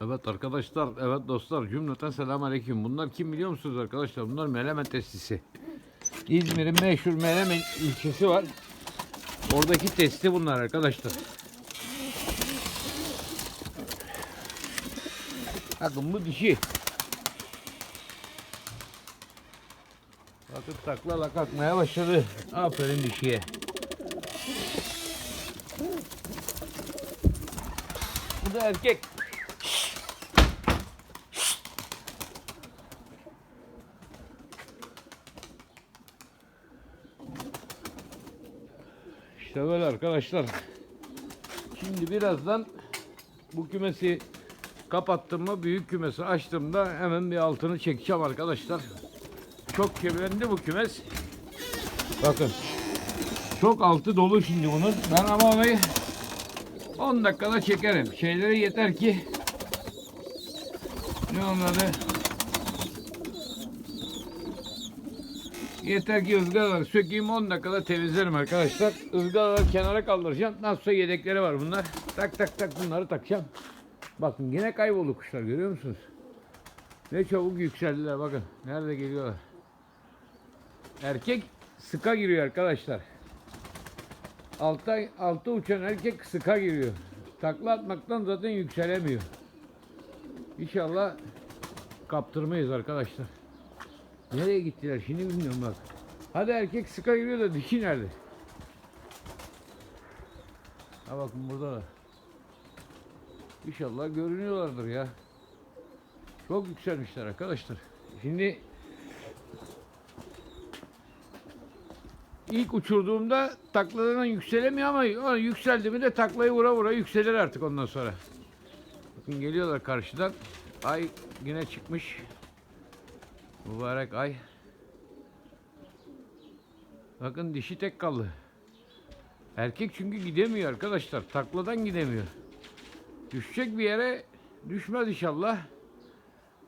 Evet arkadaşlar, evet dostlar cümleten selamun aleyküm. Bunlar kim biliyor musunuz arkadaşlar? Bunlar Melemen testisi. İzmir'in meşhur Melemen ilçesi var. Oradaki testi bunlar arkadaşlar. Bakın bu dişi. Bakın taklala kalkmaya başladı. Aferin dişiye. Bu da erkek. İşte böyle arkadaşlar. Şimdi birazdan bu kümesi kapattım mı büyük kümesi açtığımda hemen bir altını çekeceğim arkadaşlar. Çok kirlendi bu kümes. Bakın. Çok altı dolu şimdi bunun. Ben ama onu 10 dakikada çekerim. Şeyleri yeter ki ne onları Yeter ki ızgaraları sökeyim 10 dakikada temizlerim arkadaşlar. Izgaraları kenara kaldıracağım. Nasılsa yedekleri var bunlar. Tak tak tak bunları takacağım. Bakın yine kayboldu kuşlar görüyor musunuz? Ne çabuk yükseldiler bakın. Nerede geliyorlar? Erkek sıka giriyor arkadaşlar. Alta, alta uçan erkek sıka giriyor. Takla atmaktan zaten yükselemiyor. İnşallah kaptırmayız arkadaşlar. Nereye gittiler şimdi bilmiyorum bak. Hadi erkek sıka giriyor da dişi nerede? Ha bakın burada da. İnşallah görünüyorlardır ya. Çok yükselmişler arkadaşlar. Şimdi ilk uçurduğumda takladan yükselemiyor ama yükseldi mi de taklayı vura vura yükselir artık ondan sonra. Bakın geliyorlar karşıdan. Ay yine çıkmış. Mübarek ay. Bakın dişi tek kaldı. Erkek çünkü gidemiyor arkadaşlar. Takladan gidemiyor. Düşecek bir yere düşmez inşallah.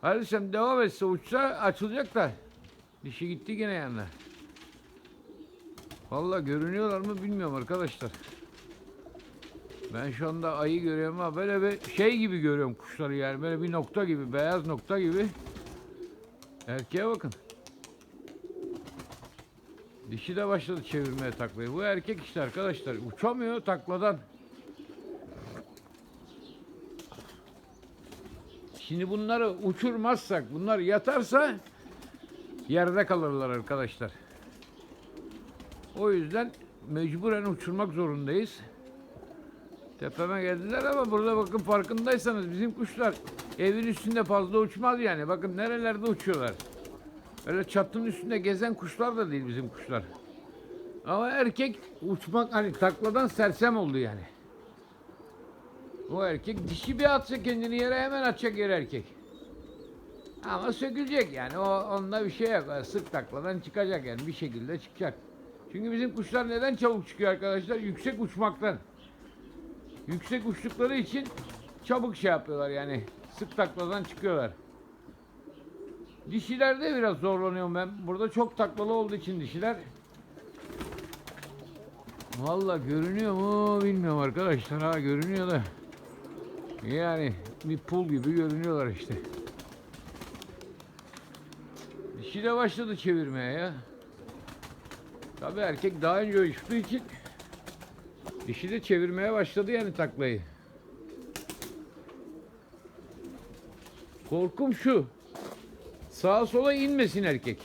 Hadi sen devam etse uçsa açılacak da. Dişi gitti yine yanına. Vallahi görünüyorlar mı bilmiyorum arkadaşlar. Ben şu anda ayı görüyorum ama böyle bir şey gibi görüyorum kuşları yani böyle bir nokta gibi beyaz nokta gibi. Erkeğe bakın. Dişi de başladı çevirmeye taklayı. Bu erkek işte arkadaşlar. Uçamıyor takladan. Şimdi bunları uçurmazsak, bunlar yatarsa yerde kalırlar arkadaşlar. O yüzden mecburen uçurmak zorundayız. Tepeme geldiler ama burada bakın farkındaysanız bizim kuşlar evin üstünde fazla uçmaz yani. Bakın nerelerde uçuyorlar. Öyle çatının üstünde gezen kuşlar da değil bizim kuşlar. Ama erkek uçmak hani takladan sersem oldu yani. O erkek dişi bir atsa kendini yere hemen atacak yer erkek. Ama sökülecek yani o onda bir şey yok. Sık takladan çıkacak yani bir şekilde çıkacak. Çünkü bizim kuşlar neden çabuk çıkıyor arkadaşlar? Yüksek uçmaktan. Yüksek uçtukları için çabuk şey yapıyorlar yani. Sık takladan çıkıyorlar. Dişilerde biraz zorlanıyorum ben. Burada çok taklalı olduğu için dişiler. Valla görünüyor mu bilmiyorum arkadaşlar. Ha görünüyor da. Yani bir pul gibi görünüyorlar işte. Dişi de başladı çevirmeye ya. Tabii erkek daha önce uçtuğu için dişi de çevirmeye başladı yani taklayı. Korkum şu. Sağa sola inmesin erkek.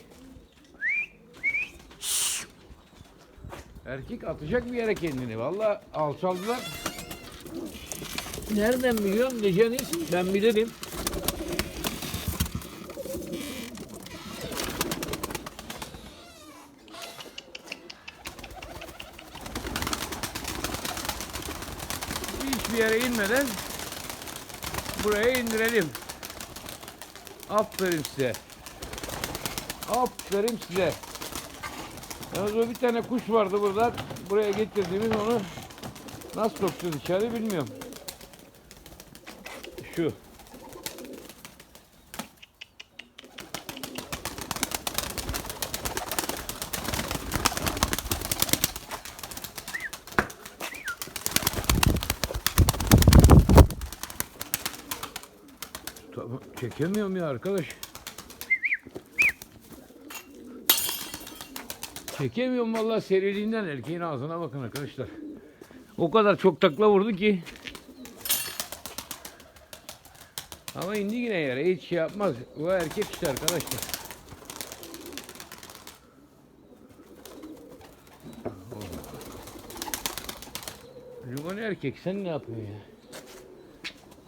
Erkek atacak bir yere kendini. Vallahi alçaldılar. Nereden biliyorum diyeceğiniz ben bilirim. Hiçbir yere inmeden buraya indirelim. Aferin size. Aferin size. Yalnız o bir tane kuş vardı burada. Buraya getirdiğimiz onu nasıl sokacağız içeri bilmiyorum. Şu. Çekemiyorum ya arkadaş. Çekemiyorum vallahi seriliğinden erkeğin ağzına bakın arkadaşlar. O kadar çok takla vurdu ki. Ama indi yine yere hiç şey yapmaz. O erkek işte arkadaşlar. Limon erkek sen ne yapıyorsun ya?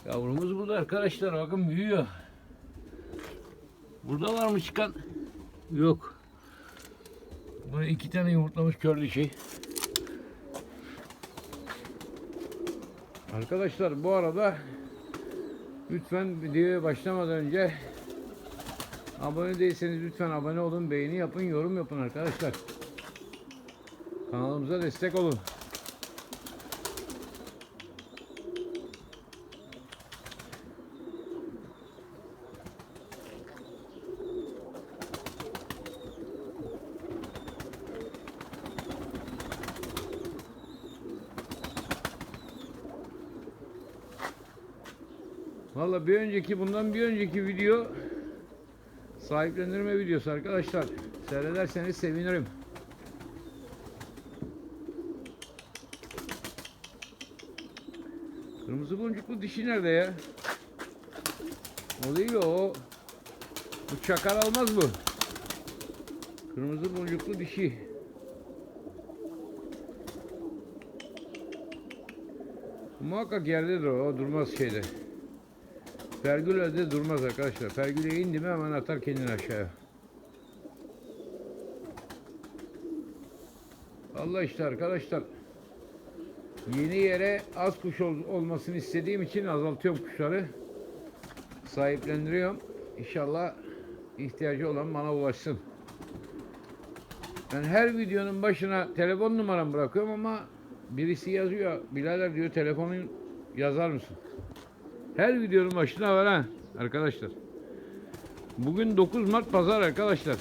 Yavrumuz burada arkadaşlar bakın büyüyor. Burada var mı çıkan? Yok. Böyle iki tane yumurtlamış kör dişi. Arkadaşlar bu arada lütfen videoya başlamadan önce abone değilseniz lütfen abone olun, beğeni yapın, yorum yapın arkadaşlar. Kanalımıza destek olun. Valla bir önceki bundan bir önceki video sahiplendirme videosu arkadaşlar. Seyrederseniz sevinirim. Kırmızı boncuklu dişi nerede ya? O değil o. Bu çakar almaz bu. Kırmızı boncuklu dişi. Muhakkak yerdedir o, o durmaz şeyde. Pergül öyle durmaz arkadaşlar. Pergüle indi mi hemen atar kendini aşağıya. Allah işte arkadaşlar. Yeni yere az kuş ol- olmasını istediğim için azaltıyorum kuşları. Sahiplendiriyorum. İnşallah ihtiyacı olan bana ulaşsın. Ben her videonun başına telefon numaramı bırakıyorum ama birisi yazıyor. Bilader diyor telefonun yazar mısın? Her videonun başına var ha arkadaşlar. Bugün 9 Mart pazar arkadaşlar.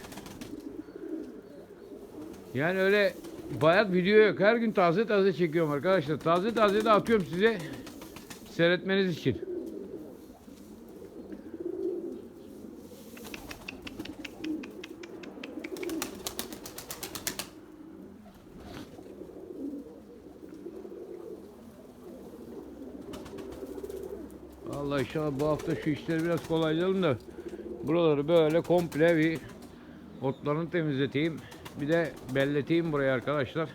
Yani öyle bayat video yok. Her gün taze taze çekiyorum arkadaşlar. Taze taze de atıyorum size seyretmeniz için. Allah inşallah bu hafta şu işleri biraz kolaylayalım da buraları böyle komple bir otlarını temizleteyim. Bir de belleteyim burayı arkadaşlar.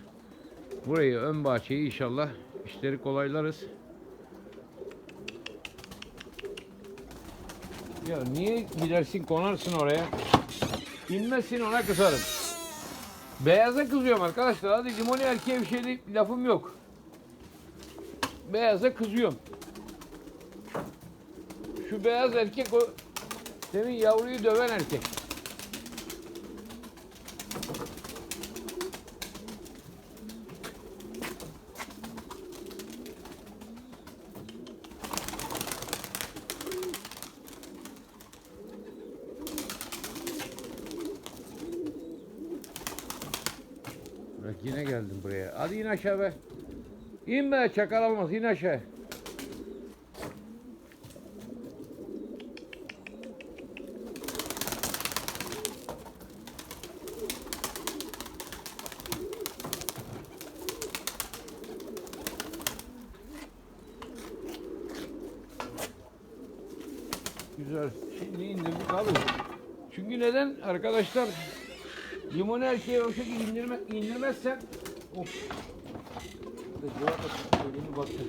Burayı ön bahçeyi inşallah işleri kolaylarız. Ya niye gidersin konarsın oraya? İnmezsin ona kızarım. Beyaza kızıyorum arkadaşlar. Hadi limoni erkeğe bir şey de lafım yok. Beyaza kızıyorum. Şu beyaz erkek o demin yavruyu döven erkek. Bak yine geldim buraya. Hadi in aşağı be. İn be çakal olmaz in aşağı. Güzel. Şimdi indirdik abi. Çünkü neden arkadaşlar limon erkeği o şekilde indirme, indirmezsen of. Burada cevap atıyor, elimi baktı.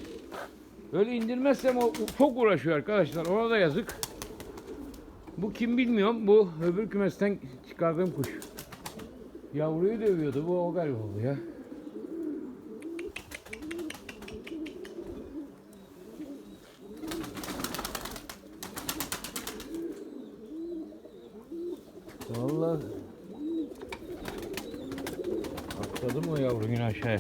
Öyle indirmezsem o çok uğraşıyor arkadaşlar. Ona da yazık. Bu kim bilmiyorum. Bu öbür kümesten çıkardığım kuş. Yavruyu dövüyordu. Bu o galiba oldu ya. Vallahi atladım o yavru yine aşağıya.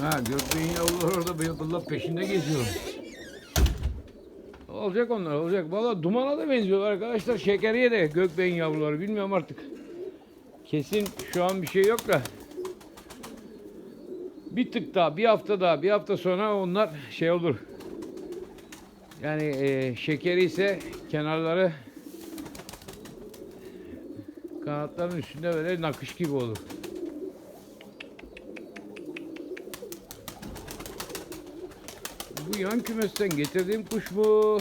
Ha gökbeğin yavruları orada bıyıklılar peşinde geziyorum. Olacak onlar olacak. Valla dumana da benziyorlar arkadaşlar. Şekeriye de gökbeğin yavruları bilmiyorum artık. Kesin şu an bir şey yok da. Bir tık daha, bir hafta daha, bir hafta sonra onlar şey olur. Yani e, şekeri ise kenarları kanatların üstünde böyle nakış gibi olur. Bu yan kümesten getirdiğim kuş bu.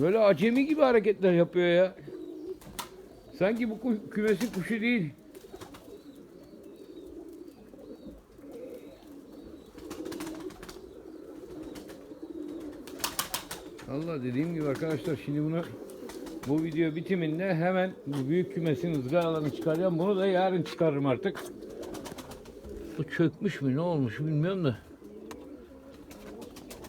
Böyle acemi gibi hareketler yapıyor ya. Sanki bu kümesin kuşu değil. Allah dediğim gibi arkadaşlar şimdi bunu bu video bitiminde hemen bu büyük kümesin ızgaralarını çıkaracağım. Bunu da yarın çıkarırım artık. Bu çökmüş mü ne olmuş bilmiyorum da.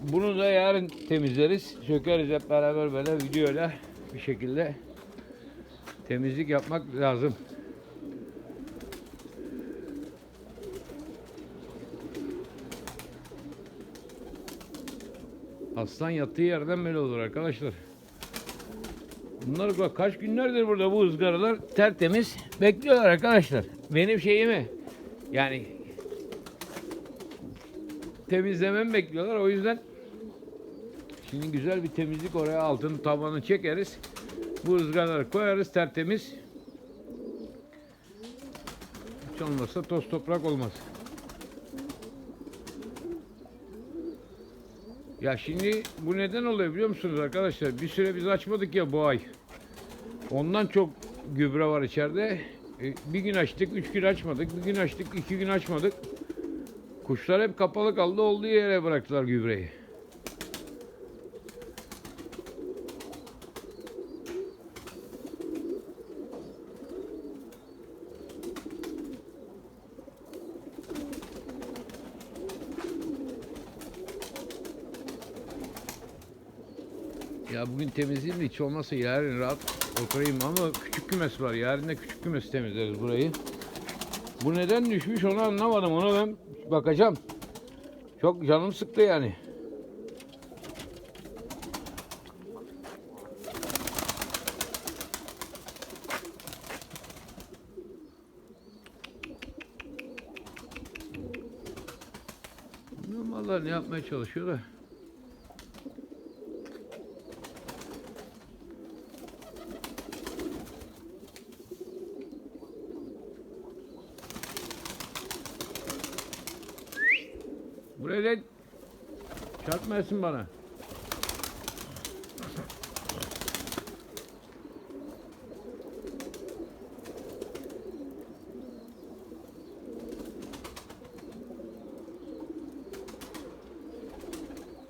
Bunu da yarın temizleriz. Sökeriz hep beraber böyle videoyla bir şekilde temizlik yapmak lazım. Aslan yattığı yerden böyle olur arkadaşlar. Bunlar bak kaç günlerdir burada bu ızgaralar tertemiz bekliyorlar arkadaşlar. Benim şeyimi yani temizlememi bekliyorlar. O yüzden şimdi güzel bir temizlik oraya altını tabanı çekeriz. Bu ızgaraları koyarız tertemiz. Hiç olmazsa toz toprak olmaz. Ya şimdi bu neden oluyor biliyor musunuz arkadaşlar? Bir süre biz açmadık ya bu ay. Ondan çok gübre var içeride. E, bir gün açtık, üç gün açmadık. Bir gün açtık, iki gün açmadık. Kuşlar hep kapalı kaldı, olduğu yere bıraktılar gübreyi. Ya bugün temizleyeyim de hiç olmazsa yarın rahat oturayım ama küçük kümes var. Yarın da küçük kümes temizleriz burayı. Bu neden düşmüş onu anlamadım. Ona ben bakacağım. Çok canım sıktı yani. Vallahi ne yapmaya çalışıyor da. Buraya gel. Çarpmayasın bana.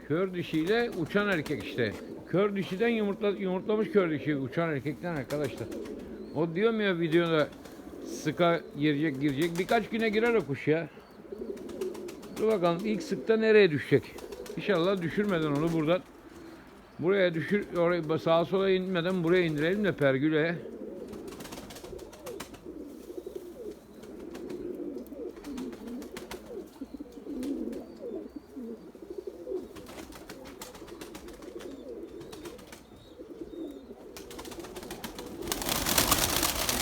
Kör dişiyle uçan erkek işte. Kör dişiden yumurtla, yumurtlamış kör dişi uçan erkekten arkadaşlar. O diyorum ya videoda sıka girecek girecek. Birkaç güne girer o kuş ya. Dur bakalım ilk sıkta nereye düşecek? İnşallah düşürmeden onu buradan buraya düşür oraya sağa sola inmeden buraya indirelim de pergüleye.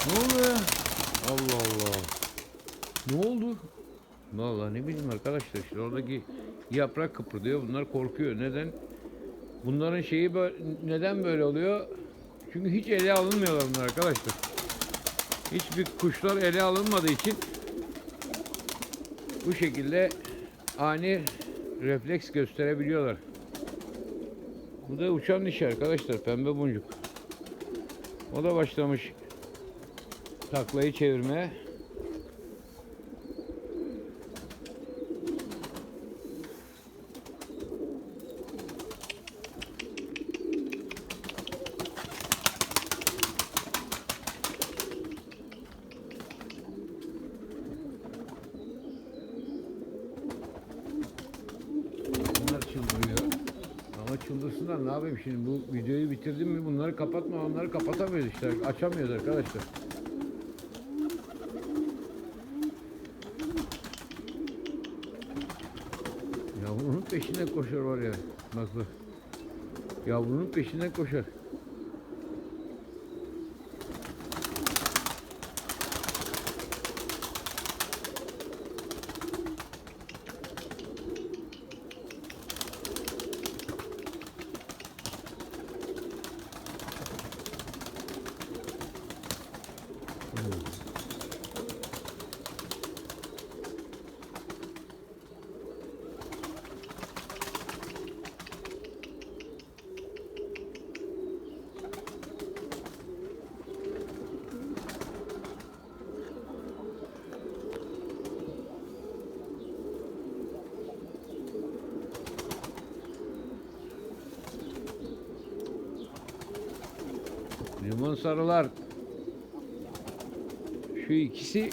Ne oldu ya? Allah Allah. Ne oldu? Vallahi ne bileyim arkadaşlar işte oradaki yaprak kıpırdıyor. Bunlar korkuyor. Neden? Bunların şeyi böyle, neden böyle oluyor? Çünkü hiç ele alınmıyorlar bunlar arkadaşlar. Hiçbir kuşlar ele alınmadığı için bu şekilde ani refleks gösterebiliyorlar. Bu da uçan dişi arkadaşlar. Pembe boncuk. O da başlamış taklayı çevirmeye. Bunlar çıldırıyor. Ama çıldırsınlar ne yapayım şimdi bu videoyu bitirdim mi bunları kapatma onları kapatamıyoruz işte açamıyoruz arkadaşlar. Yavrunun peşinden koşar var ya. Bak. Yavrunun peşinden koşar. Limon sarılar. Şu ikisi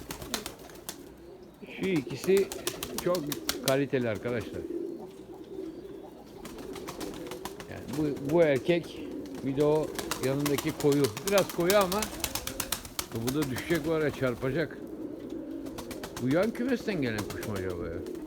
şu ikisi çok kaliteli arkadaşlar. Yani bu, bu erkek bir de o yanındaki koyu. Biraz koyu ama bu da düşecek var ya çarpacak. Bu yan kümesten gelen kuş mu acaba ya?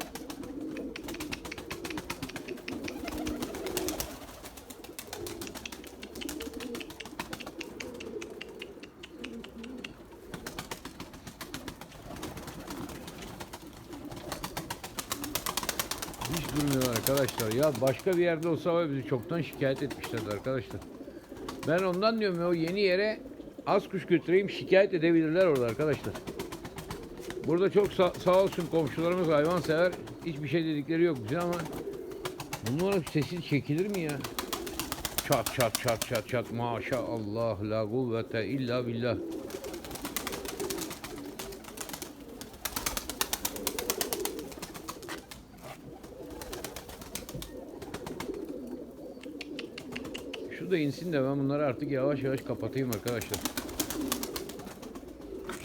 Hiç durmuyorlar arkadaşlar. Ya başka bir yerde olsa bizi çoktan şikayet etmişlerdi arkadaşlar. Ben ondan diyorum ya o yeni yere az kuş götüreyim şikayet edebilirler orada arkadaşlar. Burada çok sa- sağ olsun komşularımız hayvan sever. Hiçbir şey dedikleri yok bize ama bunların sesi çekilir mi ya? Çat çat çat çat çat maşallah la kuvvete illa billah. Da insin de ben bunları artık yavaş yavaş kapatayım arkadaşlar.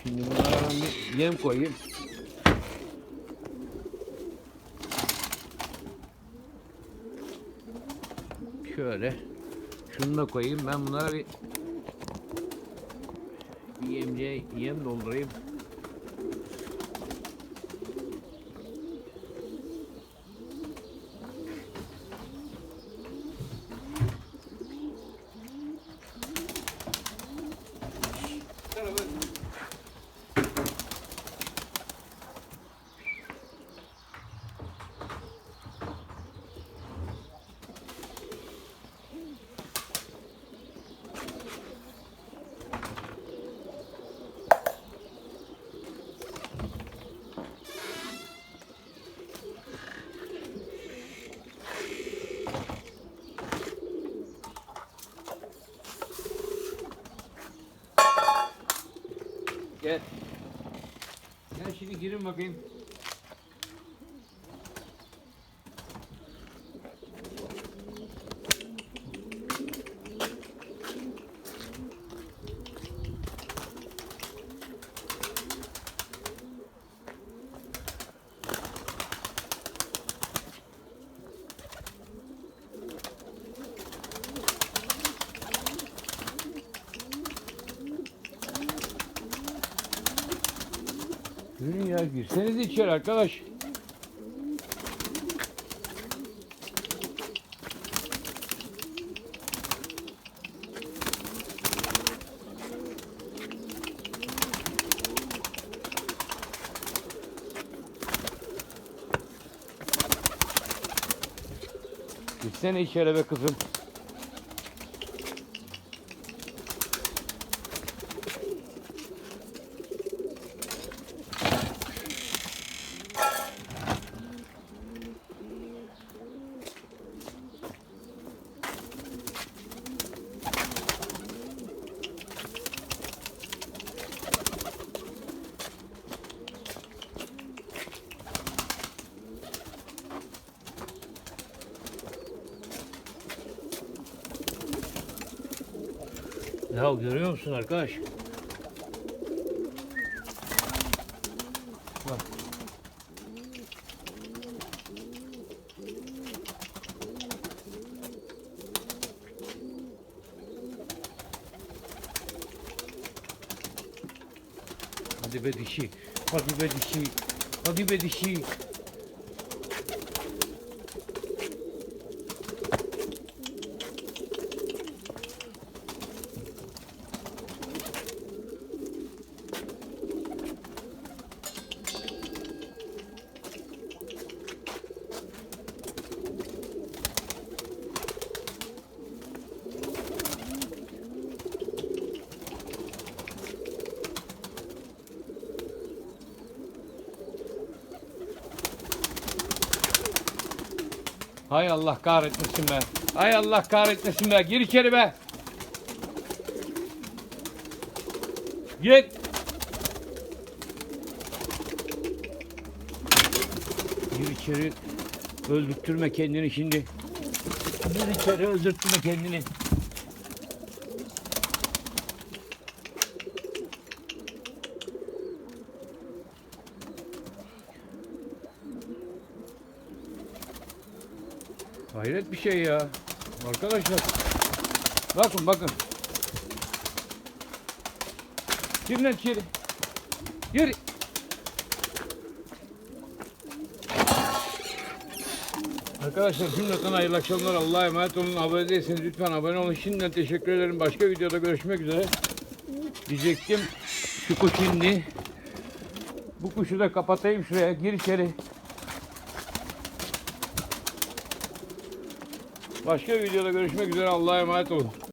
Şimdi bunlara ben bir yem koyayım. Şöyle. Şunu da koyayım. Ben bunlara bir yemce yem doldurayım. Girin bakayım. Ya girseniz içeri arkadaş. Girsene içeri be kızım. Ya görüyor musun arkadaş? Bak. Hadi be dişi. Hadi be dişi. Hadi be dişi. Hay Allah kahretmesin be. Hay Allah kahretmesin be. Gir içeri be. Git. Gir içeri. Öldürtme kendini şimdi. Gir içeri öldürtme kendini. Hayret bir şey ya. Arkadaşlar. Bakın bakın. Gir lan içeri. Gir. Arkadaşlar cümleten hayırlı akşamlar. Allah'a emanet olun. Abone değilseniz lütfen abone olun. Şimdiden teşekkür ederim. Başka videoda görüşmek üzere. Diyecektim şu kuş indi. Bu kuşu da kapatayım şuraya. Gir içeri. Başka videoda görüşmek üzere. Allah'a emanet olun.